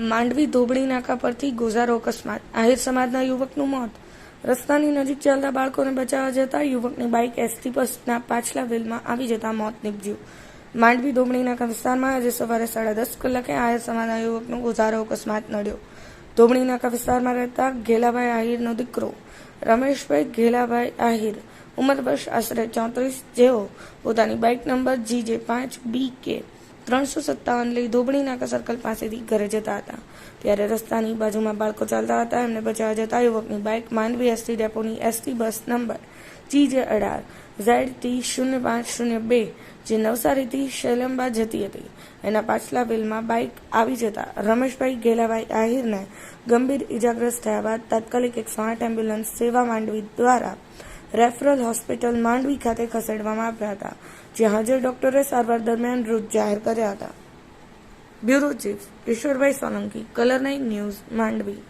માંડવી ધોબળી નાકા પરથી ગોઝારો અકસ્માત. આહિર સમાજના યુવકનું મોત. રસ્તાની નજીક ચાલતા બાળકોને બચાવવા જતા યુવકની બાઇક એસટી બસના પાછલા વ્હીલમાં આવી જતા મોત નીપજ્યું. માંડવી ધોબળી નાકા વિસ્તારમાં આજે સવારે સાડા દસ કલાકે આહિર સમાજના યુવકનો ગોઝારો અકસ્માત નડ્યો. ધોબળી નાકા વિસ્તારમાં રહેતા ઘેલાભાઈ આહિરનો દીકરો, રમેશભાઈ ઘેલાભાઈ આહિર, ઉંમર વર્ષ આશરે ચોત્રીસ, જેઓ પોતાની બાઇક નંબર જી જે પાંચ બી કે ત્રણસો સત્તાવન લઈ ધોબણી નાકા સર્કલ પાસેથી ઘરે જતા હતા. ત્યારે રસ્તાની બાજુમાં બાળકો ચાલતા હતા. એમને બચાવવા જતા યુવકની bike Mandvi ST ડેપોની ST bus number G J અઢાર ઝેડ ટી શૂન્ય પાંચ શૂન્ય બે, જે નવસારીથી શૈલંબા જતી હતી. એના પાછલા વ્હીલમાં બાઇક આવી જતા રમેશભાઈ ગેલાભાઈ આહિરને ગંભીર ઇજાગ્રસ્ત થયા બાદ તાત્કાલિક એકસો આઠ એમ્બ્યુલન્સ સેવા માંડવી દ્વારા રેફરલ હોસ્પિટલ માંડવી ખાતે ખસેડવામાં આવ્યા હતા, જ્યાં હાજર ડોક્ટરે સારવાર દરમિયાન મૃત જાહેર કર્યા હતા. Bureau chief Ishwarbhai Solanki, colour nine news, Mandvi.